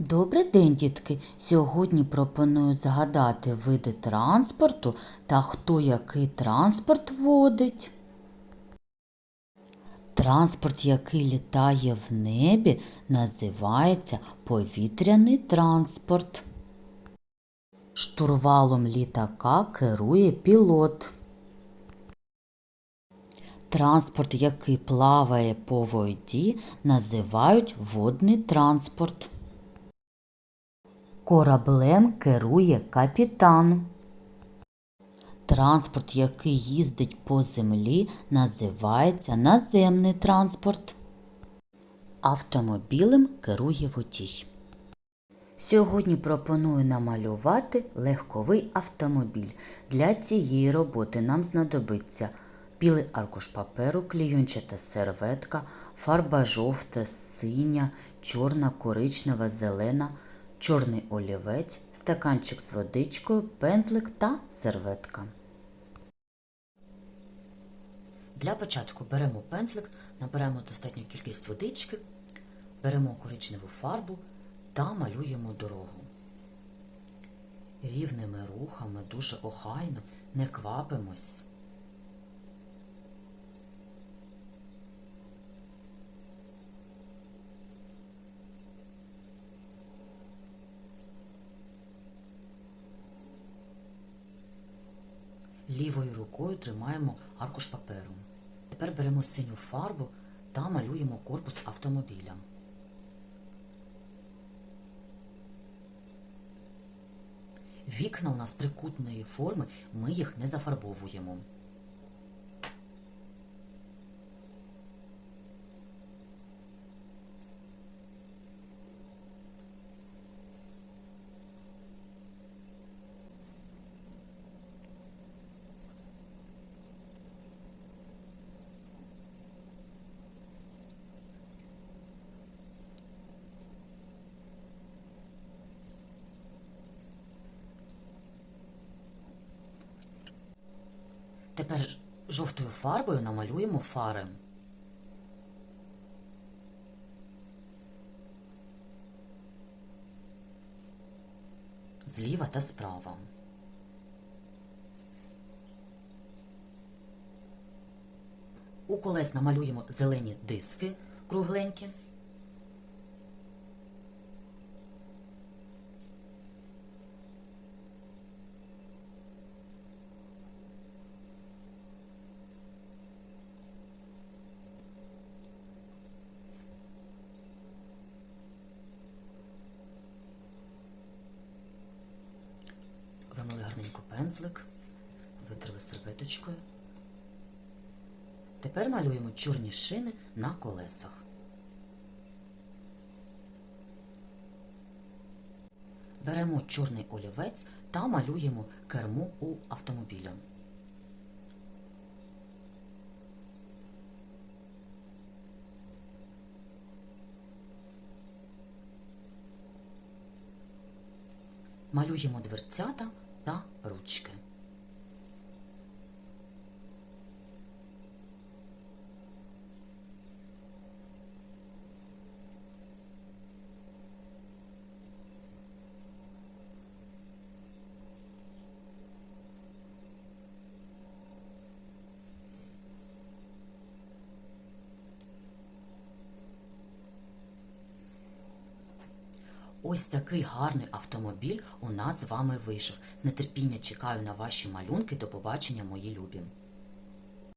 Добрий день, дітки! Сьогодні пропоную згадати види транспорту та хто який транспорт водить. Транспорт, який літає в небі, називається повітряний транспорт. Штурвалом літака керує пілот. Транспорт, який плаває по воді, називають водний транспорт. Кораблем керує капітан. Транспорт, який їздить по землі, називається наземний транспорт. Автомобілем керує водій. Сьогодні пропоную намалювати легковий автомобіль. Для цієї роботи нам знадобиться білий аркуш паперу, клейончата серветка, фарба жовта, синя, чорна, коричнева, зелена, чорний олівець, стаканчик з водичкою, пензлик та серветка. Для початку беремо пензлик, наберемо достатню кількість водички, беремо коричневу фарбу та малюємо дорогу. Рівними рухами, дуже охайно, не квапимось. Лівою рукою тримаємо аркуш паперу. Тепер беремо синю фарбу та малюємо корпус автомобіля. Вікна у нас трикутної форми, ми їх не зафарбовуємо. Тепер жовтою фарбою намалюємо фари. Зліва та справа. У колес намалюємо зелені диски кругленькі. Гарненько пензлик, витерли серветочкою. Тепер малюємо чорні шини на колесах. Беремо чорний олівець та малюємо кермо у автомобіля. Малюємо дверцята та ручки. Ось такий гарний автомобіль у нас з вами вийшов. З нетерпіння чекаю на ваші малюнки. До побачення, мої любі!